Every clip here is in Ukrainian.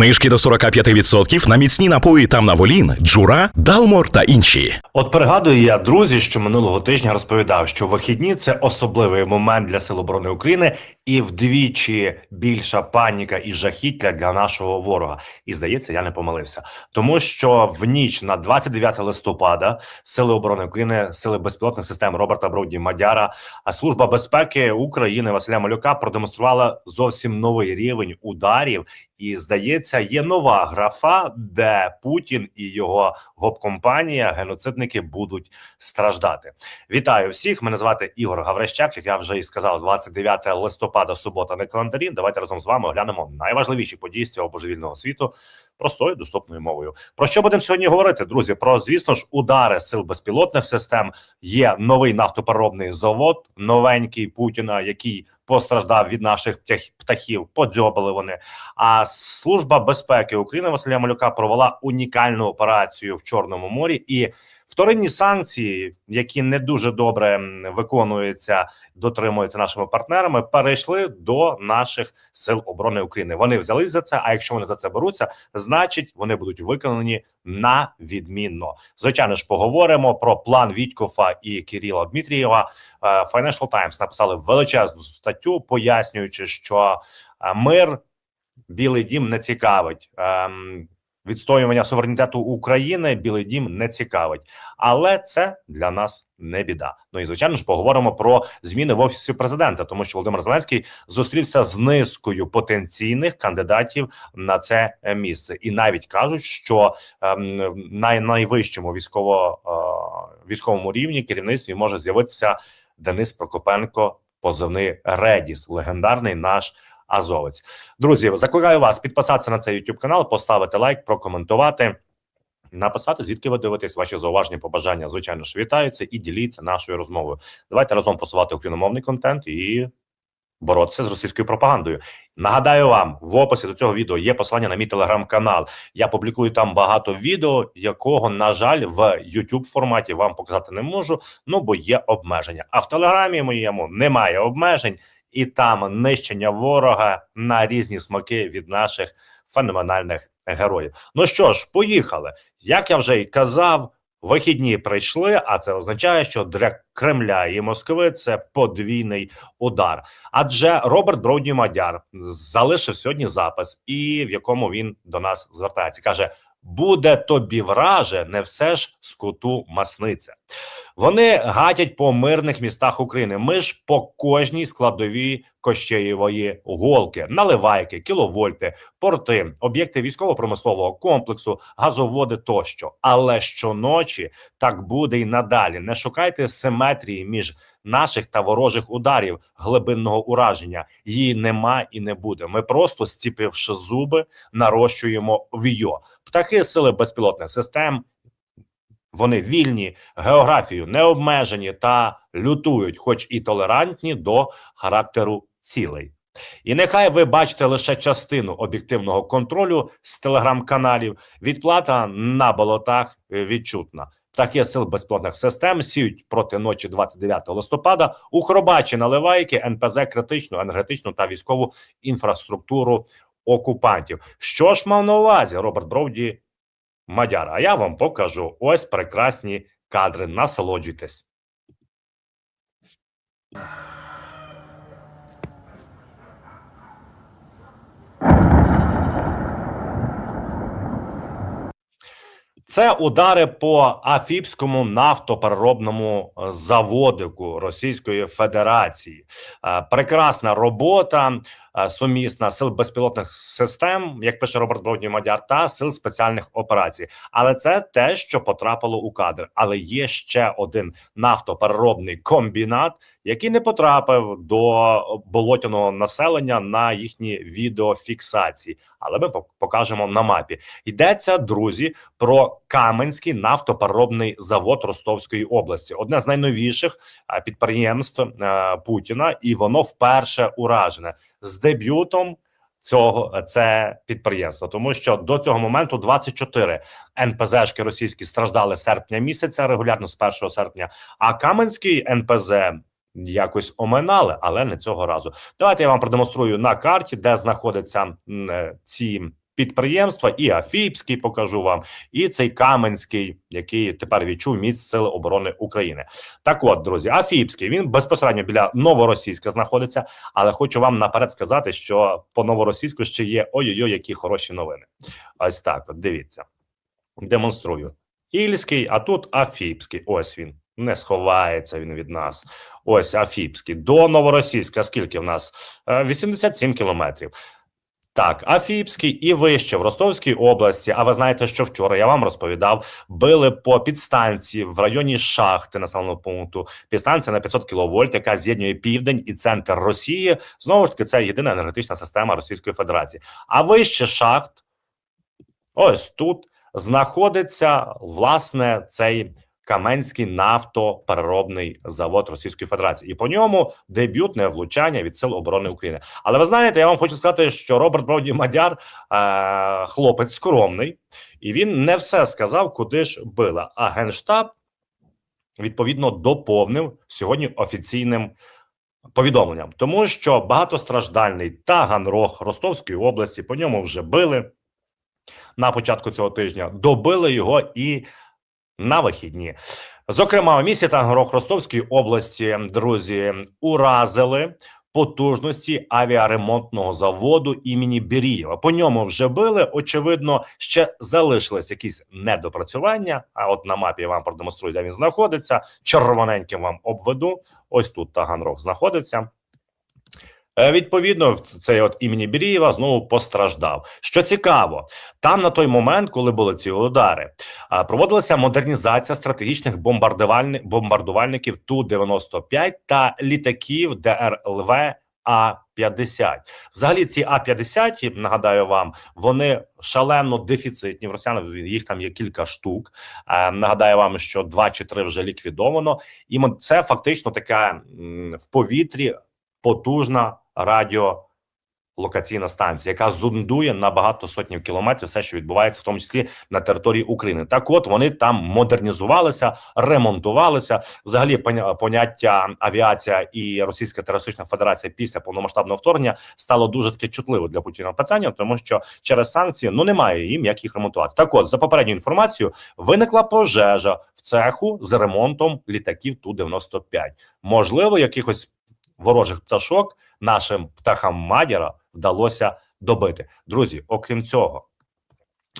Знижки до 45% на міцні напої та Наволін, Джура, Далмор та інші. От пригадую я, друзі, що минулого тижня розповідав, що вихідні це особливий момент для Сил оборони України і вдвічі більша паніка і жахіття для нашого ворога. І здається, я не помилився, тому що в ніч на 29 листопада Сили оборони України, сили безпілотних систем Роберта Броуді Мадяра, а служба безпеки України Василя Малюка продемонструвала зовсім новий рівень ударів. І здається, є нова графа, де Путін і його гоп-компанія, геноцидники, будуть страждати. Вітаю всіх! Мене звати Ігор Гаврищак. Як я вже і сказав, 29 листопада, субота на календарі. Давайте разом з вами оглянемо найважливіші події з цього божевільного світу простою доступною мовою. Про що будемо сьогодні говорити, друзі? Про звісно ж удари сил безпілотних систем. Є новий нафтопереробний завод, новенький Путіна, який постраждав від наших птахів. Подзьобали вони. А служба безпеки України Василя Малюка провела унікальну операцію в Чорному морі і. Вторинні санкції, які не дуже добре виконуються, дотримуються нашими партнерами, перейшли до наших сил оборони України. Вони взялись за це. А якщо вони за це беруться, значить вони будуть виконані на відмінно. Звичайно ж, поговоримо про план Вітькофа і Кирила Дмитрієва. Е, Financial Times написали величезну статтю, пояснюючи, що е, мир Білий Дім не цікавить. Відстоювання суверенітету України Білий Дім не цікавить, але це для нас не біда. Ну і звичайно ж поговоримо про зміни в офісі президента, тому що Володимир Зеленський зустрівся з низкою потенційних кандидатів на це е, місце, і навіть кажуть, що ем, на найвищому військово е, військовому рівні керівництві може з'явитися Денис Прокопенко, позивний Редіс, легендарний наш. Азовець, друзі, закликаю вас підписатися на цей YouTube канал, поставити лайк, прокоментувати, написати, звідки ви дивитесь ваші зауваження, побажання. Звичайно ж, вітаються і діліться нашою розмовою. Давайте разом просувати україномовний контент і боротися з російською пропагандою. Нагадаю вам, в описі до цього відео є посилання на мій телеграм-канал. Я публікую там багато відео, якого, на жаль, в YouTube форматі вам показати не можу. Ну бо є обмеження. А в телеграмі моєму немає обмежень і там нищення ворога на різні смаки від наших феноменальних героїв. Ну що ж, поїхали. Як я вже й казав, вихідні прийшли, а це означає, що для Кремля і Москви це подвійний удар. Адже Роберт Броуді Мадяр залишив сьогодні запис, і в якому він до нас звертається. каже: буде тобі враже, не все ж скоту масниця. Вони гатять по мирних містах України. Ми ж по кожній складовій Кощеєвої голки, наливайки, кіловольти, порти, об'єкти військово-промислового комплексу, газоводи тощо. Але щоночі так буде і надалі. Не шукайте симетрії між наших та ворожих ударів глибинного ураження. Її нема і не буде. Ми просто зціпивши зуби, нарощуємо війо. Птахи сили безпілотних систем. Вони вільні, географію не обмежені та лютують, хоч і толерантні до характеру цілей. І нехай ви бачите лише частину об'єктивного контролю з телеграм-каналів. Відплата на болотах е, відчутна. Птахи сил безпілотних систем сіють проти ночі 29 листопада у Хробачі наливайки НПЗ критичну, енергетичну та військову інфраструктуру окупантів. Що ж мав на увазі Роберт Броуді Мадяр? А я вам покажу ось прекрасні кадри. Насолоджуйтесь. Це удари по Афіпському нафтопереробному е, заводику Російської Федерації. Е, Прекрасна робота сумісна сил безпілотних систем, як пише Роберт Бродній Мадяр, та сил спеціальних операцій. Але це те, що потрапило у кадр. Але є ще один нафтопереробний комбінат, який не потрапив до болотяного населення на їхні відеофіксації. Але ми покажемо на мапі. Йдеться, друзі, про Каменський нафтопереробний завод Ростовської області, одне з найновіших е, підприємств е, Путіна, і воно вперше уражене з дебютом. Цього е, це підприємство, тому що до цього моменту 24 НПЗшки російські страждали серпня місяця регулярно з 1 серпня. А Каменський НПЗ якось оминали, але не цього разу. Давайте я вам продемонструю на карті, де знаходяться е, ці підприємства, і Афіпський покажу вам, і цей Каменський, який тепер відчув міць Сили оборони України. Так от, друзі, Афіпський він безпосередньо біля новоросійська знаходиться, але хочу вам наперед сказати, що по новоросійську ще є ой-ой-ой, які хороші новини. Ось так, от дивіться, демонструю. Ільський, а тут Афіпський. Ось він. Не сховається він від нас. Ось Афіпський. До Новоросійська. Скільки в нас? Е, 87 кілометрів. Так, Афіпський і вище в Ростовській області. А ви знаєте, що вчора я вам розповідав, били по підстанції в районі шахти населеного пункту. Підстанція на 500 кВт, яка з'єднує південь і центр Росії. Знову ж таки, це єдина енергетична система Російської Федерації. А вище шахт, ось тут знаходиться власне цей Каменський нафтопереробний завод Російської Федерації, і по ньому дебютне влучання від сил оборони України. Але ви знаєте, я вам хочу сказати, що Роберт Броді Мадяр е, хлопець скромний, і він не все сказав, куди ж била. А генштаб відповідно доповнив сьогодні офіційним. Повідомленням, тому що багатостраждальний Таганрог Ростовської області по ньому вже били на початку цього тижня. Добили його і на вихідні. Зокрема, у місті Таганрог Ростовської області друзі уразили потужності авіаремонтного заводу імені Бірієва. По ньому вже били. Очевидно, ще залишились якісь недопрацювання. А от на мапі я вам продемонструю, де він знаходиться. Червоненьким вам обведу. Ось тут Таганрог знаходиться. Е, Відповідно, цей от імені Бірієва знову постраждав. Що цікаво, там на той момент, коли були ці удари, проводилася модернізація стратегічних бомбардувальни- бомбардувальників Ту-95 та літаків ДРЛВ А-50. Взагалі, ці А-50, нагадаю вам, вони шалено дефіцитні. В росіян їх там є кілька штук. Е, Нагадаю вам, що два чи три вже ліквідовано, і це фактично така в повітрі потужна радіолокаційна станція, яка зондує на багато сотнів кілометрів все, що відбувається, в тому числі на території України. Так, от вони там модернізувалися, ремонтувалися. Взагалі, поняття авіація і Російська терористична федерація після повномасштабного вторгнення стало дуже таке чутливо для Путіна питання, тому що через санкції ну немає їм як їх ремонтувати. Так, от за попередньою інформацією, виникла пожежа в цеху з ремонтом літаків Ту 95 Можливо, якихось ворожих пташок нашим птахам Мадіра вдалося добити. Друзі, окрім цього,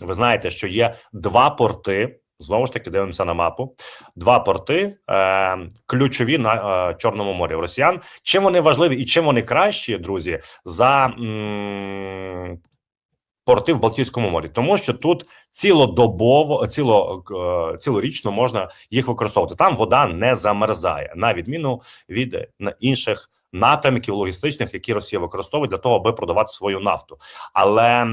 ви знаєте, що є два порти. Знову ж таки, дивимося на мапу. Два порти е, ключові на е, Чорному морі росіян. Чим вони важливі і чим вони кращі, друзі, за м, порти в Балтійському морі, тому що тут цілодобово, ціло, е, цілорічно можна їх використовувати. Там вода не замерзає, на відміну від е, інших напрямків логістичних, які Росія використовує для того, аби продавати свою нафту. Але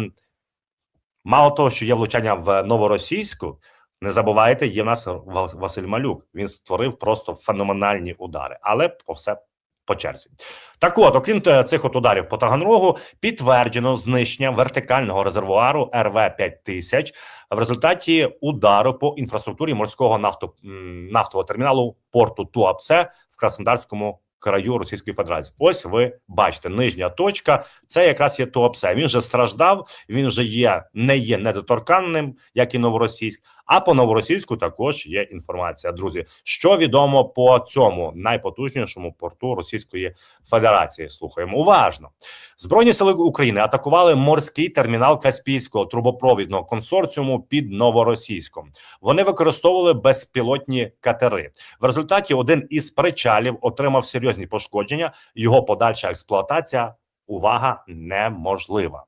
мало того, що є влучання в новоросійську. Не забувайте, є в нас Ва- Василь Малюк. Він створив просто феноменальні удари, але по все по черзі. Так от, окрім цих от ударів по Таганрогу, підтверджено знищення вертикального резервуару РВ 5000 в результаті удару по інфраструктурі морського нафто, нафтового терміналу порту Туапсе в Краснодарському краю Російської Федерації. Ось ви бачите, нижня точка. Це якраз є Туапсе. Він же страждав, він же є не є недоторканним, як і новоросійськ. А по новоросійську також є інформація. Друзі, що відомо по цьому найпотужнішому порту Російської Федерації. Слухаємо уважно. Збройні сили України атакували морський термінал Каспійського трубопровідного консорціуму під Новоросійськом. Вони використовували безпілотні катери. В результаті один із причалів отримав серйозні пошкодження. Його подальша експлуатація. Увага неможлива.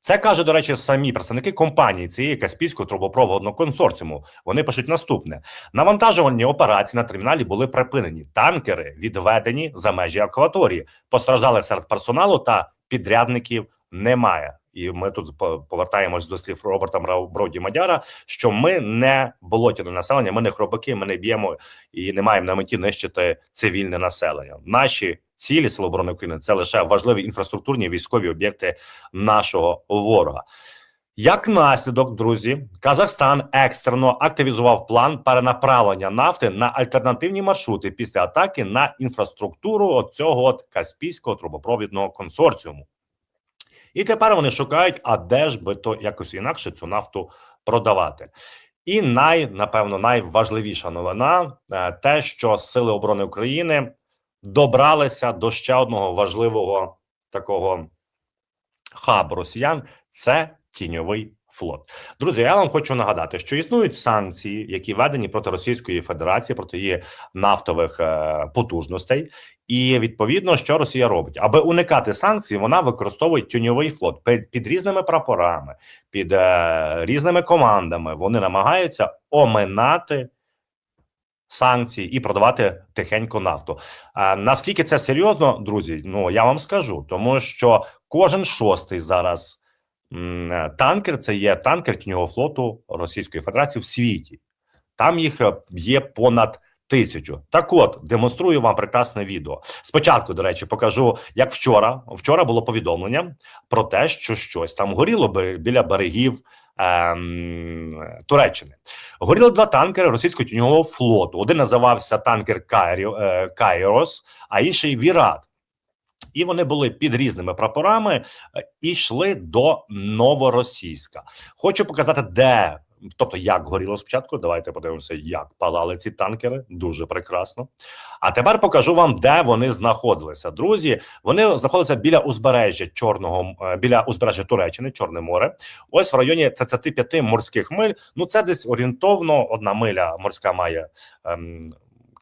Це каже, до речі, самі представники компанії цієї Каспійського трубопроводного консорціуму. Вони пишуть наступне: навантажувальні операції на терміналі були припинені. Танкери відведені за межі акваторії. Постраждали серед персоналу та підрядників немає. І ми тут по- повертаємось до слів Роберта Броді Мадяра, що ми не болотяне населення, ми не хробаки, ми не б'ємо і не маємо на меті нищити цивільне населення. Наші цілі Сил оборони України це лише важливі інфраструктурні військові об'єкти нашого ворога. Як наслідок, друзі, Казахстан екстрено активізував план перенаправлення нафти на альтернативні маршрути після атаки на інфраструктуру цього от Каспійського трубопровідного консорціуму. І тепер вони шукають, а де ж би то якось інакше цю нафту продавати. І най, напевно, найважливіша новина е, те, що Сили оборони України добралися до ще одного важливого такого хаб росіян це тіньовий флот. Друзі, я вам хочу нагадати, що існують санкції, які введені проти Російської Федерації, проти її нафтових е, потужностей. І відповідно, що Росія робить, аби уникати санкцій, вона використовує тіньовий флот під, під різними прапорами, під е, різними командами. Вони намагаються оминати санкції і продавати тихенько нафту. А наскільки це серйозно, друзі? Ну я вам скажу, тому що кожен шостий зараз танкер це є танкер тіньового флоту Російської Федерації в світі. Там їх е, є понад тисячу. Так от демонструю вам прекрасне відео. Спочатку, до речі, покажу, як вчора. Вчора було повідомлення про те, що щось там горіло біля берегів. Ем, Туреччини горіли два танкери російського тіньового флоту. Один називався танкер е, Кайрос, а інший Вірат. І вони були під різними прапорами е, і йшли до Новоросійська. Хочу показати, де. Тобто, як горіло спочатку, давайте подивимося, як палали ці танкери. Дуже прекрасно. А тепер покажу вам, де вони знаходилися. Друзі, вони знаходилися біля узбережжя Чорного е, біля узбережжя Туреччини, Чорне море. Ось в районі 35 морських миль. Ну це десь орієнтовно одна миля морська має ем,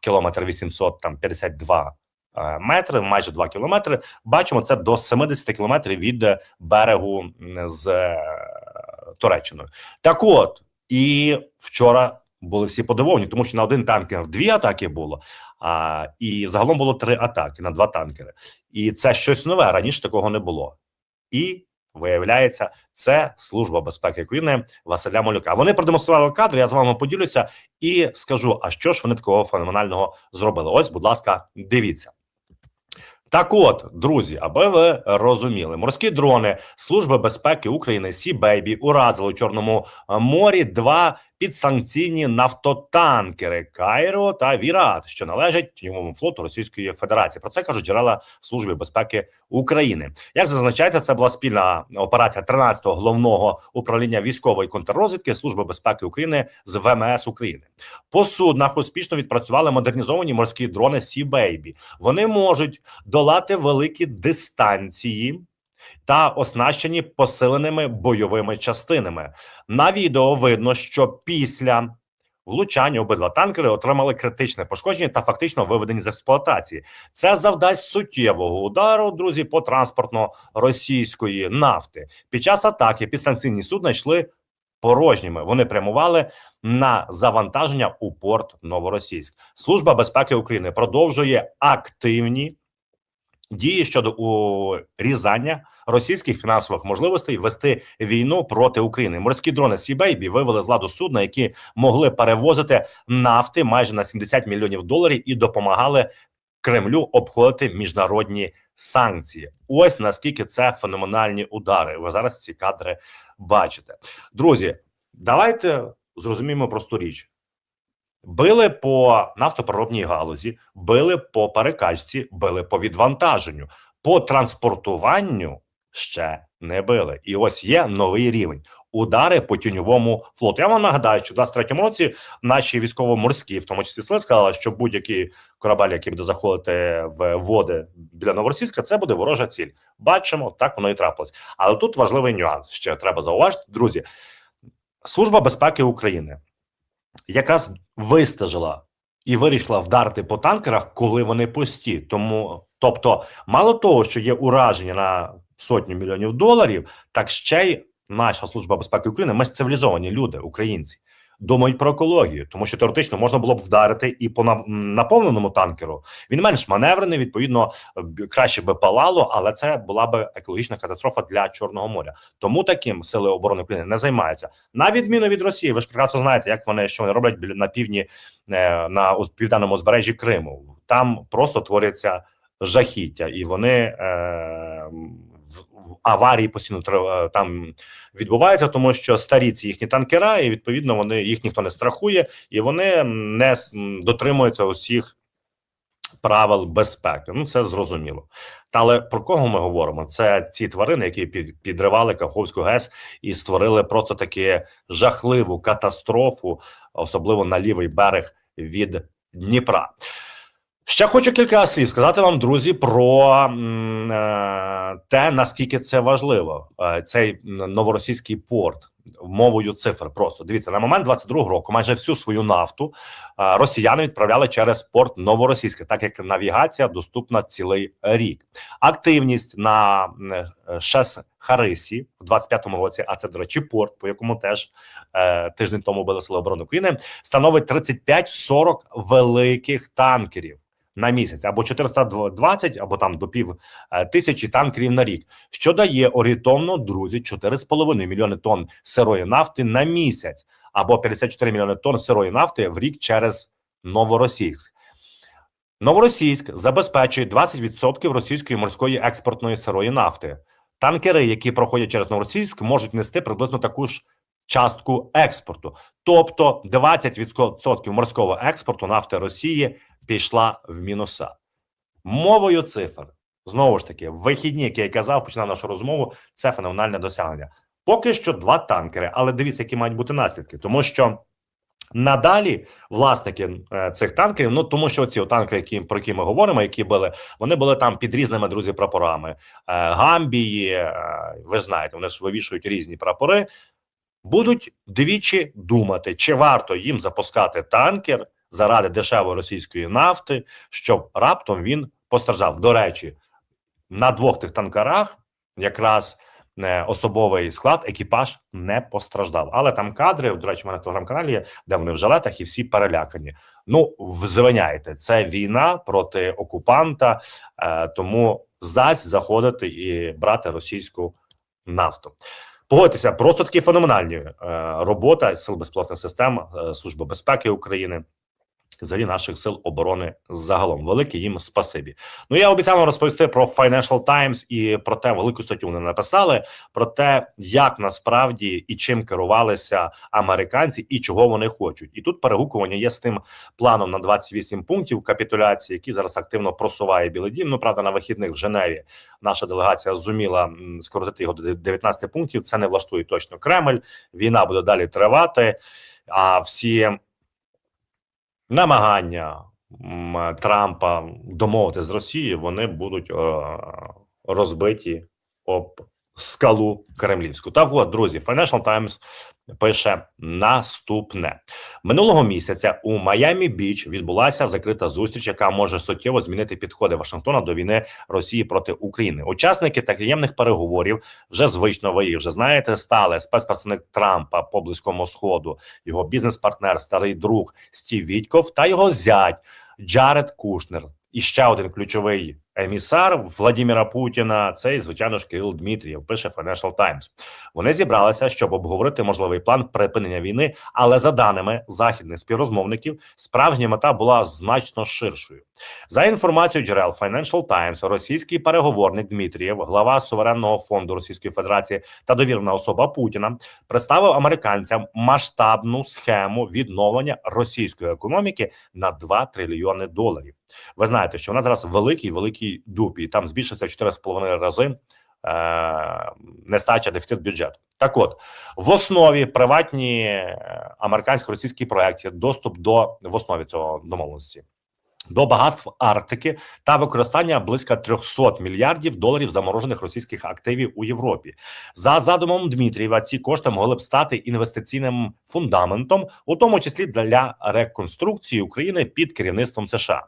кілометр 800, там 52 е, метри, майже 2 кілометри. Бачимо це до 70 кілометрів від берегу з е, Туреччиною. Так от і вчора були всі подивовані, тому що на один танкер дві атаки було. А і загалом було три атаки на два танкери. І це щось нове. Раніше такого не було. І виявляється, це служба безпеки України Василя Малюка. Вони продемонстрували кадри. Я з вами поділюся і скажу: а що ж вони такого феноменального зробили? Ось, будь ласка, дивіться. Так, от, друзі, аби ви розуміли, морські дрони Служби безпеки України Сі Бейбі уразили у Чорному е, морі два підсанкційні нафтотанкери Кайро та Вірат, що належать тіньовому флоту Російської Федерації. Про це кажуть джерела Служби безпеки України. Як зазначається, це була спільна операція 13-го головного управління військової контррозвідки Служби безпеки України з ВМС України. По суднах успішно відпрацювали модернізовані морські дрони Сі Бейбі. Вони можуть долати великі дистанції. Та оснащені посиленими бойовими частинами. На відео видно, що після влучання обидва танкери отримали критичне пошкодження та фактично виведені з експлуатації. Це завдасть суттєвого удару, друзі, по транспортно-російської нафти. Під час атаки підстанційні судна йшли порожніми. Вони прямували на завантаження у порт Новоросійськ. Служба безпеки України продовжує активні дії щодо урізання російських фінансових можливостей вести війну проти України. Морські дрони Сібейбі вивели з ладу судна, які могли перевозити нафти майже на 70 мільйонів доларів і допомагали Кремлю обходити міжнародні санкції. Ось наскільки це феноменальні удари. Ви зараз ці кадри бачите, друзі. Давайте зрозуміємо просту річ. Били по нафтопереробній галузі, били по перекачці, били по відвантаженню, по транспортуванню ще не били. І ось є новий рівень. Удари по тіньовому флоту. Я вам нагадаю, що в 23-му році наші військово-морські, в тому числі сили, сказали, що будь-який корабель, який буде заходити в води біля Новоросійська, це буде ворожа ціль. Бачимо, так воно і трапилось. Але тут важливий нюанс. Ще треба зауважити, друзі. Служба безпеки України якраз вистежила і вирішила вдарити по танкерах, коли вони пусті. Тому, тобто, мало того, що є ураження на сотню мільйонів доларів, так ще й наша служба безпеки України. Ми ж цивілізовані люди, українці. Думають про екологію, тому що теоретично можна було б вдарити і по на- наповненому танкеру. Він менш маневрений, відповідно, краще би палало, але це була би екологічна катастрофа для Чорного моря. Тому таким сили оборони України не займаються. На відміну від Росії, ви ж прекрасно знаєте, як вони що вони роблять на півдні е, на південному узбережжі Криму. Там просто творяться жахіття, і вони е, аварії постійно е, там відбуваються, тому що старі ці їхні танкера, і відповідно вони їх ніхто не страхує, і вони не дотримуються усіх правил безпеки. Ну це зрозуміло. Та але про кого ми говоримо? Це ці тварини, які під, підривали Каховську ГЕС і створили просто таки жахливу катастрофу, особливо на лівий берег від Дніпра. Ще хочу кілька слів сказати вам, друзі, про е, те, наскільки це важливо. Е, цей новоросійський порт мовою цифр. Просто дивіться на момент 22-го року. Майже всю свою нафту е, росіяни відправляли через порт Новоросійське, так як навігація доступна цілий рік. Активність на ШЕС Харисі в 25-му році, а це до речі, порт, по якому теж тиждень тому били сили оборони України, становить 35-40 великих танкерів на місяць або 420, або там до пів е, тисячі танкерів на рік, що дає орієнтовно, друзі, 4,5 мільйони тонн сирої нафти на місяць, або 54 мільйони тонн сирої нафти в рік через Новоросійськ. Новоросійськ забезпечує 20% російської морської експортної сирої нафти. Танкери, які проходять через Новоросійськ, можуть нести приблизно таку ж частку експорту. Тобто 20% морського експорту нафти Росії пішла в мінуса. Мовою цифр. Знову ж таки, вихідні, як я казав, починав нашу розмову. Це феноменальне досягнення. Поки що два танкери, але дивіться, які мають бути наслідки, тому що. Надалі власники е, цих танкерів, ну тому що ці танкери, які про які ми говоримо, які були, вони були там під різними друзі прапорами е, Гамбії. Е, ви знаєте, вони ж вивішують різні прапори. Будуть двічі думати, чи варто їм запускати танкер заради дешевої російської нафти, щоб раптом він постраждав. До речі, на двох тих танкерах якраз е, особовий склад, екіпаж не постраждав. Але там кадри, до речі, в мене в телеграм-каналі є, де вони в жилетах і всі перелякані. Ну, звиняйте, це війна проти окупанта, е, тому зась заходити і брати російську нафту. Погодьтеся, просто такі феноменальні е, робота сил безпілотних систем, е, Служби безпеки України. Взагалі наших сил оборони загалом велике їм спасибі. Ну я обіцяв вам розповісти про Financial Times і про те велику статтю вони написали про те, як насправді і чим керувалися американці, і чого вони хочуть. І тут перегукування є з тим планом на 28 пунктів капітуляції, який зараз активно просуває Білий Дім. Ну правда, на вихідних в Женеві наша делегація зуміла скоротити його до 19 пунктів. Це не влаштує точно Кремль. Війна буде далі тривати. А всі намагання Трампа домовити з Росією, вони будуть е, розбиті об скалу кремлівську. Так от, друзі, Financial Times пише наступне минулого місяця. У Майамі Біч відбулася закрита зустріч, яка може суттєво змінити підходи Вашингтона до війни Росії проти України. Учасники таємних переговорів вже звично ви їх вже знаєте. Стали спецпредставник Трампа по близькому сходу, його бізнес-партнер, старий друг Стів Вітьков та його зять Джаред Кушнер. І ще один ключовий емісар Владіміра Путіна. Це, звичайно ж, Кирил Дмитрієв, пише Financial Times. Вони зібралися, щоб обговорити можливий план припинення війни. Але за даними західних співрозмовників, справжня мета була значно ширшою. За інформацією джерел Financial Times, російський переговорник Дмитрієв, глава суверенного фонду Російської Федерації та довірена особа Путіна, представив американцям масштабну схему відновлення російської економіки на 2 трильйони доларів. Ви знаєте, що вона зараз великий великий дупі, і там збільшився в 4,5 рази. е, Нестача дефіцит бюджету. Так, от в основі приватні е, американсько-російські проекти, доступ до в основі цього домовленості до багатств Арктики та використання близько 300 мільярдів доларів заморожених російських активів у Європі. За задумом Дмитрієва, ці кошти могли б стати інвестиційним фундаментом, у тому числі для реконструкції України під керівництвом США.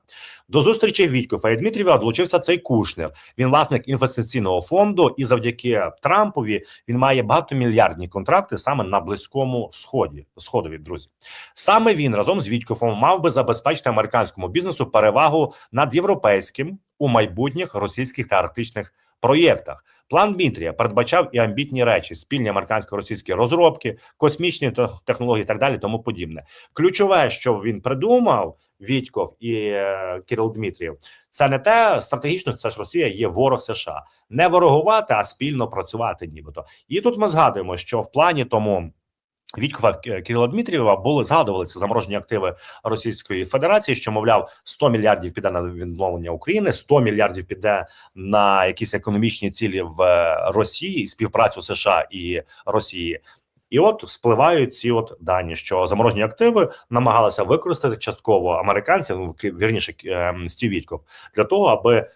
До зустрічі Вітькофа і Дмитрієва долучився цей Кушнер. Він власник інвестиційного фонду, і завдяки Трампові він має багатомільярдні контракти саме на близькому сході. Сходові друзі. Саме він разом з Вітькофом мав би забезпечити американському бізнесу перевагу над європейським у майбутніх російських та арктичних проєктах. План Дмитрія передбачав і амбітні речі: спільні американсько-російські розробки, космічні те- технології, і так далі, тому подібне. Ключове, що він придумав, Вітьков і е, Кирил Дмитрієв, це не те стратегічно. Це ж Росія є ворог США, не ворогувати, а спільно працювати, нібито. І тут ми згадуємо, що в плані тому Вітькова К- Кирила Дмитрієва були згадувалися заморожені активи Російської Федерації, що мовляв 100 мільярдів піде на відновлення України, 100 мільярдів піде на якісь економічні цілі в е, Росії, співпрацю США і Росії. І от спливають ці от дані, що заморожені активи намагалися використати частково американці, ну вірніше е, Стів Вітков, для того, аби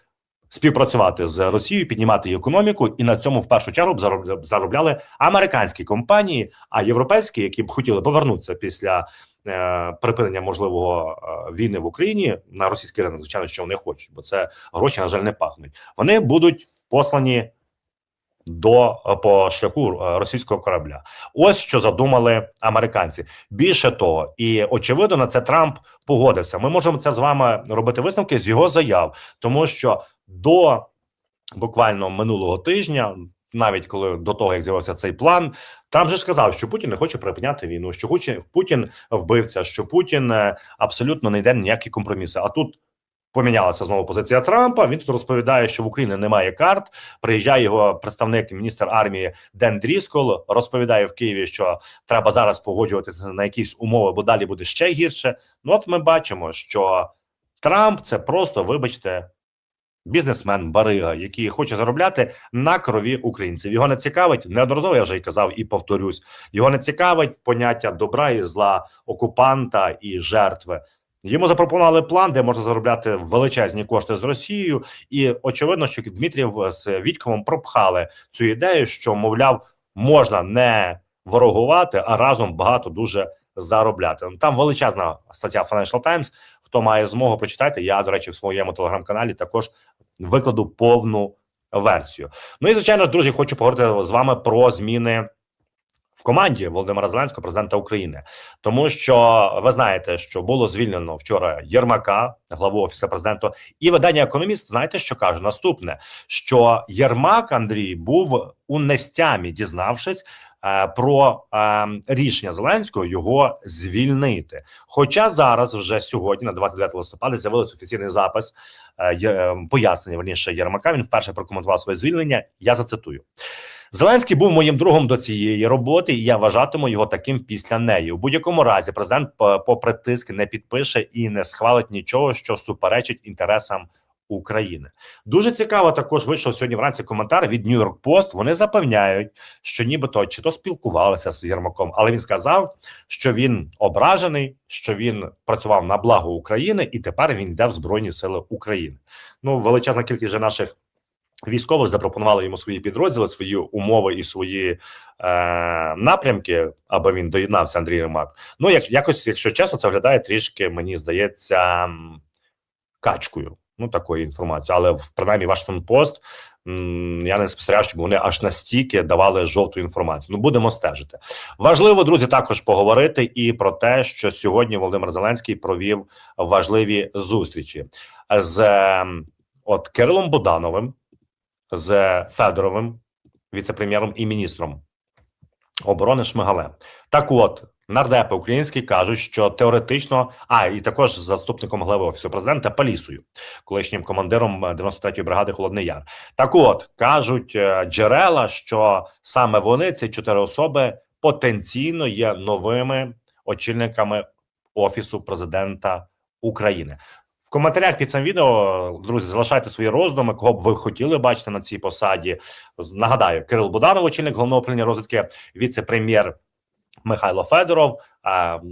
співпрацювати з Росією, піднімати її економіку, і на цьому в першу чергу б зароб- заробляли американські компанії, а європейські, які б хотіли повернутися після е, припинення можливого е, війни в Україні на російський ринок, звичайно, що вони хочуть, бо це гроші, на жаль, не пахнуть. Вони будуть послані до е, по шляху е, російського корабля. Ось що задумали американці. Більше того, і очевидно, на це Трамп погодився. Ми можемо це з вами робити висновки з його заяв, тому що до буквально минулого тижня, навіть коли до того як з'явився цей план, Трамп же ж сказав, що Путін не хоче припиняти війну, що Путін, Путін вбивця, що Путін е, абсолютно не йде ніякі компроміси. А тут помінялася знову позиція Трампа. Він тут розповідає, що в Україні немає карт. Приїжджає його представник, міністр армії Ден Дріскол, розповідає в Києві, що треба зараз погоджуватися на якісь умови, бо далі буде ще гірше. Ну от ми бачимо, що Трамп це просто, вибачте, бізнесмен, барига, який хоче заробляти на крові українців. Його не цікавить неодноразово. Я вже й казав і повторюсь. Його не цікавить поняття добра і зла, окупанта і жертви. Йому запропонували план, де можна заробляти величезні кошти з Росією, і очевидно, що Дмитрів з Вітьковим пропхали цю ідею, що мовляв можна не ворогувати, а разом багато дуже заробляти. Ну, Там величезна стаття Financial Times. Хто має змогу прочитайте. Я до речі в своєму телеграм-каналі також викладу повну версію. Ну і звичайно, ж, друзі, хочу поговорити з вами про зміни. В команді Володимира Зеленського, президента України, тому що ви знаєте, що було звільнено вчора Єрмака, главу офісу президента, і видання економіст. Знаєте, що каже? Наступне: що Єрмак Андрій був у нестямі, дізнавшись про е, рішення Зеленського його звільнити. Хоча зараз, вже сьогодні, на 29 листопада, з'явився офіційний запис е, е, пояснення верніше Єрмака. Він вперше прокоментував своє звільнення. Я зацитую. Зеленський був моїм другом до цієї роботи, і я вважатиму його таким після неї. У будь-якому разі президент, попри тиск, не підпише і не схвалить нічого, що суперечить інтересам України. Дуже цікаво. Також вийшов сьогодні вранці коментар від New York Post. Вони запевняють, що нібито чи то спілкувалися з Єрмаком, але він сказав, що він ображений, що він працював на благо України, і тепер він йде в Збройні Сили України. Ну величезна кількість же наших військових запропонували йому свої підрозділи, свої умови і свої е, напрямки, аби він доєднався Андрій Єрмак. Ну як якось, якщо чесно, це виглядає трішки, мені здається, качкою. Ну такої інформації, але принаймні Вашингтон Пост я не спостерігав, щоб вони аж настільки давали жовту інформацію. Ну будемо стежити. Важливо, друзі, також поговорити і про те, що сьогодні Володимир Зеленський провів важливі зустрічі з ем, от Кирилом Будановим, з Федоровим, віце-прем'єром і міністром оборони Шмигалем. Так от. Нардепи українські кажуть, що теоретично, а і також заступником глави офісу президента Палісою, колишнім командиром е, 93-ї бригади Холодний Яр. Так, от кажуть е, джерела, що саме вони, ці чотири особи, потенційно є новими очільниками офісу президента України. В коментарях під цим відео, друзі, залишайте свої роздуми, кого б ви хотіли бачити на цій посаді. Нагадаю, Кирил Буданов, очільник головного управління розвідки, віце-прем'єр Михайло Федоров,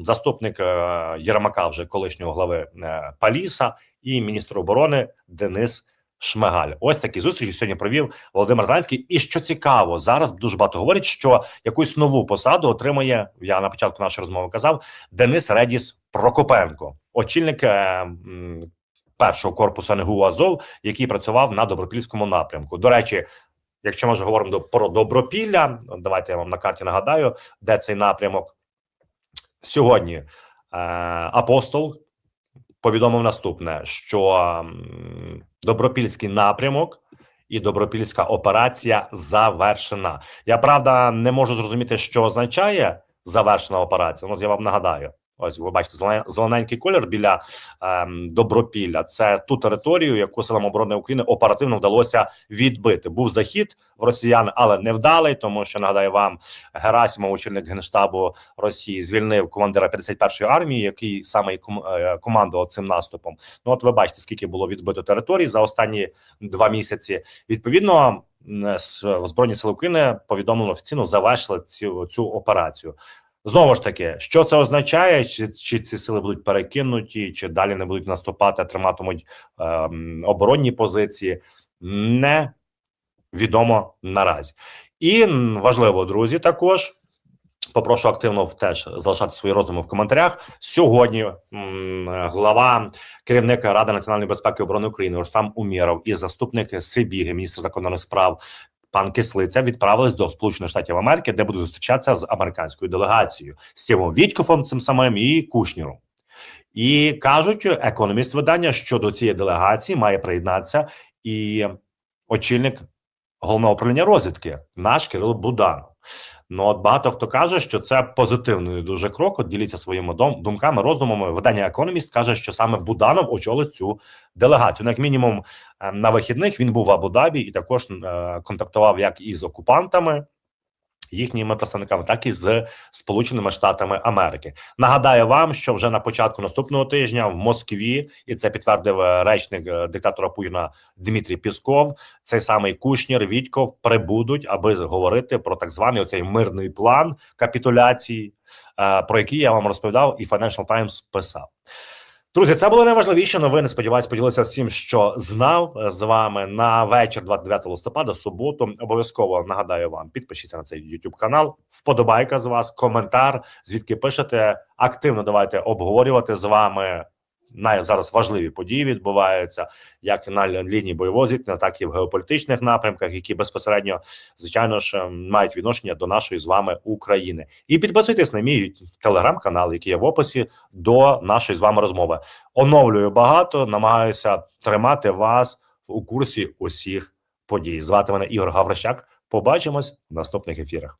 заступник е, Єрмака, вже колишнього глави е, Паліса, і міністр оборони Денис Шмигаль. Ось такі зустрічі сьогодні провів Володимир Зеленський. І що цікаво, зараз дуже багато говорять, що якусь нову посаду отримає. Я на початку нашої розмови казав Денис Редіс Прокопенко, очільник. е, Першого корпусу НГУ Азов, який працював на добропільському напрямку. До речі, якщо ми вже говоримо про добропілля, давайте я вам на карті нагадаю, де цей напрямок. Сьогодні е, апостол повідомив наступне: що добропільський напрямок і добропільська операція завершена. Я правда не можу зрозуміти, що означає завершена операція. Ну, я вам нагадаю. Ось ви бачите зелен- зелененький колір біля ем, Добропілля. Це ту територію, яку силам оборони України оперативно вдалося відбити. Був захід в росіян, але невдалий, тому що нагадаю вам, Герасимов, очільник генштабу Росії, звільнив командира 51-ї армії, який саме е, командував цим наступом. Ну от ви бачите, скільки було відбито територій за останні два місяці. Відповідно, м, збройні сили України повідомлено офіційно завершили цю цю операцію. Знову ж таки, що це означає? Чи, чи ці сили будуть перекинуті, чи далі не будуть наступати, триматимуть ем, оборонні позиції? Не відомо наразі. І важливо, друзі, також. Попрошу активно теж залишати свої роздуми в коментарях. Сьогодні м, глава керівника Ради національної безпеки і оборони України Рустам Умєров і заступник Сибіги, міністр закордонних справ пан Кислиця відправились до Сполучених Штатів Америки, де буде зустрічатися з американською делегацією з Тімом Вітькофом, цим самим і Кушніром. І кажуть, економіст видання, що до цієї делегації має приєднатися і очільник головного управління розвідки, наш Кирило Буданов. Ну от багато хто каже, що це позитивний дуже крок. От діліться своїми дом думками, роздумами. Видання Економіст каже, що саме Буданов очолить цю делегацію. Ну, як мінімум, е, на вихідних він був в Абу-Дабі і також е, контактував як із окупантами. Їхніми представниками, так і з Сполученими Штатами Америки. Нагадаю вам, що вже на початку наступного тижня в Москві, і це підтвердив е, речник е, диктатора Путіна Дмитрій Пісков. Цей самий Кушнір Вітьков прибудуть, аби говорити про так званий оцей мирний план капітуляції, е, про який я вам розповідав, і Financial Times писав. Друзі, це були найважливіші новини. Сподіваюсь, поділися всім, що знав з вами на вечір 29 листопада, суботу. Обов'язково нагадаю вам, підпишіться на цей YouTube канал. Вподобайка з вас, коментар, звідки пишете. Активно давайте обговорювати з вами. Най зараз важливі події відбуваються як на лінії бойового зіткнення, так і в геополітичних напрямках, які безпосередньо, звичайно ж, ем, мають відношення до нашої з вами України. І підписуйтесь на мій телеграм-канал, який є в описі до нашої з вами розмови. Оновлюю багато, намагаюся тримати вас у курсі усіх подій. Звати мене Ігор Гаврищак. Побачимось в наступних ефірах.